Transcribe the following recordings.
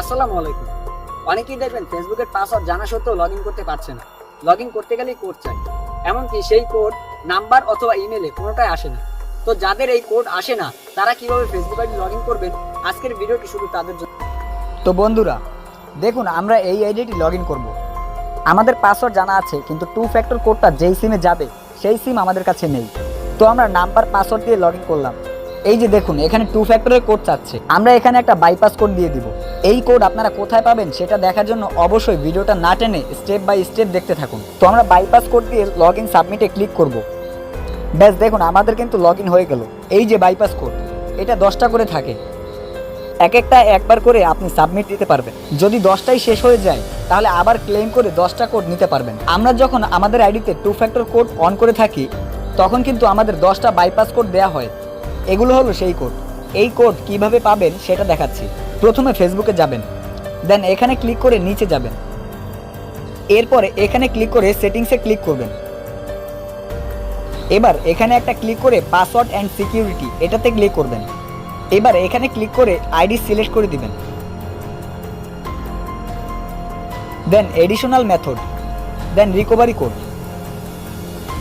আসসালামু আলাইকুম। অনেকেই দেখবেন ফেসবুকের পাসওয়ার্ড জানা সত্ত্বেও লগ করতে পারছে না। লগ করতে গেলেই কোড চাই। এমনকি সেই কোড নাম্বার অথবা ইমেলে কোনোটাই আসে না। তো যাদের এই কোড আসে না, তারা কীভাবে ফেসবুক আইডি লগ করবেন? আজকের ভিডিওটি শুধু তাদের জন্য। তো বন্ধুরা, দেখুন, আমরা এই আইডিটি লগ করব। আমাদের পাসওয়ার্ড জানা আছে, কিন্তু টু ফ্যাক্টর কোডটা যেই সিমে যাবে, সেই সিম আমাদের কাছে নেই। তো আমরা নাম্বার পাসওয়ার্ড দিয়ে লগ করলাম। এই যে দেখুন, এখানে টু ফ্যাক্টরের কোড চাচ্ছে। আমরা এখানে একটা বাইপাস কোড দিয়ে দিব। এই কোড আপনারা কোথায় পাবেন সেটা দেখার জন্য অবশ্যই ভিডিওটা না টেনে স্টেপ বাই স্টেপ দেখতে থাকুন। তো আমরা বাইপাস কোড দিয়ে লগ ইন সাবমিটে ক্লিক করব। ব্যাস, দেখুন, আমাদের কিন্তু লগ ইন হয়ে গেল। এই যে বাইপাস কোড এটা দশটা করে থাকে। এক একটা একবার করে আপনি সাবমিট দিতে পারবেন। যদি দশটাই শেষ হয়ে যায়, তাহলে আবার ক্লেম করে দশটা কোড নিতে পারবেন। আমরা যখন আমাদের আইডিতে টু ফ্যাক্টর কোড অন করে থাকি, তখন কিন্তু আমাদের দশটা বাইপাস কোড দেওয়া হয়। এগুলো হলো সেই কোড এই কোড কীভাবে পাবেন সেটা দেখাচ্ছি। প্রথমে ফেসবুকে যাবেন দেন এখানে ক্লিক করে নিচে যাবেন। এরপরে এখানে ক্লিক করে সেটিংসে ক্লিক করবেন। এবার এখানে একটা ক্লিক করে পাসওয়ার্ড অ্যান্ড সিকিউরিটি এটাতে ক্লিক করবেন। এবার এখানে ক্লিক করে আইডি সিলেক্ট করে দিবেন। Then additional method then recovery code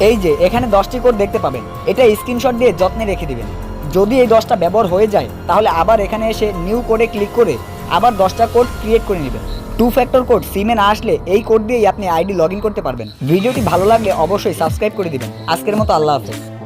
এই যে, এখানে দশটি কোড দেখতে পাবেন। এটা স্ক্রিনশট দিয়ে যত্নে রেখে দিবেন। যদি এই দশটা ব্যবহার হয়ে যায়, তাহলে আবার এখানে এসে নিউ কোডে ক্লিক করে আবার দশটা কোড ক্রিয়েট করে নেবেন। টু ফ্যাক্টর কোড সিমে না আসলে এই কোড দিয়েই আপনি আইডি লগ করতে পারবেন। ভিডিওটি ভালো লাগলে অবশ্যই সাবস্ক্রাইব করে দিবেন। আজকের মতো আল্লাহ হাফেজ।